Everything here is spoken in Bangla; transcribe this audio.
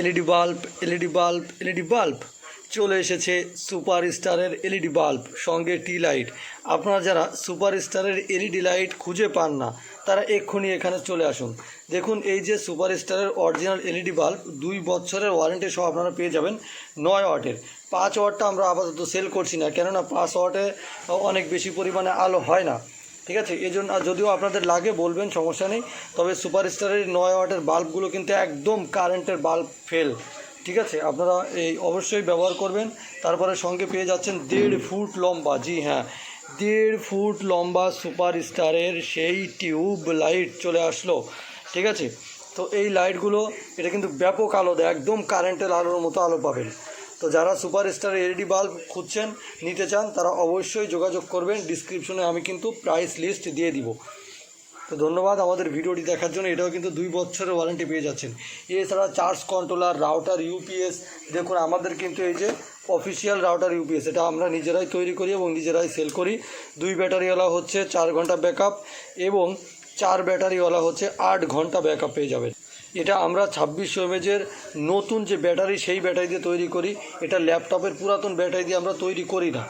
LED bulb LED bulb LED bulb চলে এসেছে সুপার স্টারের এলইডি বাল্ব, সঙ্গে টি লাইট। আপনারা যারা সুপার স্টারের এলইডি লাইট খুঁজে পান না, তারা এক্ষুনি এখানে চলে আসুন। দেখুন, এই যে সুপার স্টারের অরিজিনাল এলইডি বাল্ব, দুই বছরের ওয়ারেন্টি সহ আপনারা পেয়ে যাবেন নয় ওয়াটের। পাঁচ ওয়াটটা আমরা আপাতত সেল করছি না, কেননা পাঁচ ওয়াটে অনেক বেশি পরিমাণে আলো হয় না। ঠিক আছে? এই জন্য যদিও আপনাদের লাগে, বলবেন, সমস্যা নেই, তবে সুপার স্টারের নয় ওয়াটের বাল্বগুলো কিন্তু একদম কারেন্টের বাল্ব ফেল। ঠিক আছে? আপনারা এই অবশ্যই ব্যবহার করবেন। তারপরে সঙ্গে পেয়ে যাচ্ছেন দেড় ফুট লম্বা, জি হ্যাঁ দেড় ফুট লম্বা সুপার স্টারের সেই টিউব লাইট চলে আসলো। ঠিক আছে? তো এই লাইটগুলো, এটা কিন্তু ব্যাপক আলো দেয়, একদম কারেন্টের আলোর মতো আলো পাবেন। তো যারা সুপার স্টার এলইডি বাল্ব খুঁজছেন, নিতে চান, তারা অবশ্যই যোগাযোগ করবেন। ডিসক্রিপশনে আমি কিন্তু প্রাইস লিস্ট দিয়ে দিব। তো ধন্যবাদ আমাদের ভিডিওটি দেখার জন্য। এটাও কিন্তু দুই বছরের ওয়ারেন্টি পেয়ে যাচ্ছেন। এছাড়া চার্জ কন্ট্রোলার রাউটার ইউপিএস দেখুন, আমাদের কিন্তু এই যে অফিসিয়াল রাউটার ইউপিএস এটা আমরা নিজেরাই তৈরি করি এবং নিজেরাই সেল করি। দুই ব্যাটারিওয়ালা হচ্ছে চার ঘণ্টা ব্যাকআপ এবং চার ব্যাটারিওয়ালা হচ্ছে আট ঘণ্টা ব্যাকআপ পেয়ে যাবেন। এটা আমরা ছাব্বিশশো এমএজের নতুন যে ব্যাটারি, সেই ব্যাটারি দিয়ে তৈরি করি। এটা ল্যাপটপের পুরাতন ব্যাটারি দিয়ে আমরা তৈরি করি না।